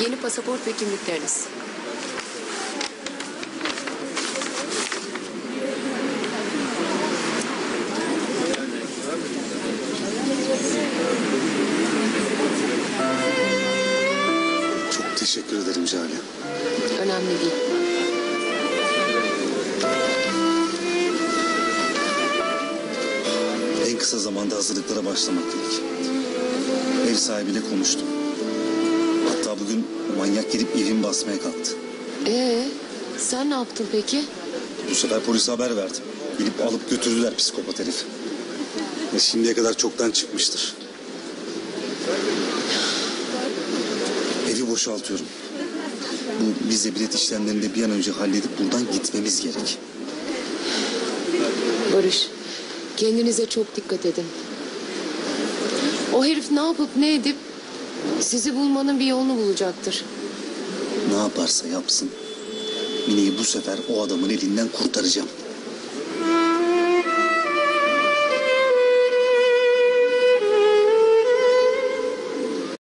Yeni pasaport ve kimlikleriniz. Çok teşekkür ederim Jale. Önemli değil. En kısa zamanda hazırlıklara başlamak gerek. Ev sahibiyle konuştum. Bugün manyak gelip evimi basmaya kalktı. Ee, sen ne yaptın peki? Bu sefer polise haber verdim. Gelip alıp götürdüler psikopat herif. Ve şimdiye kadar çoktan çıkmıştır. Evi boşaltıyorum. Bu vize bilet işlemlerini de bir an önce halledip buradan gitmemiz gerek. Barış, kendinize çok dikkat edin. O herif ne yapıp ne edip sizi bulmanın bir yolunu bulacaktır. Ne yaparsa yapsın. Mine'yi bu sefer o adamın elinden kurtaracağım.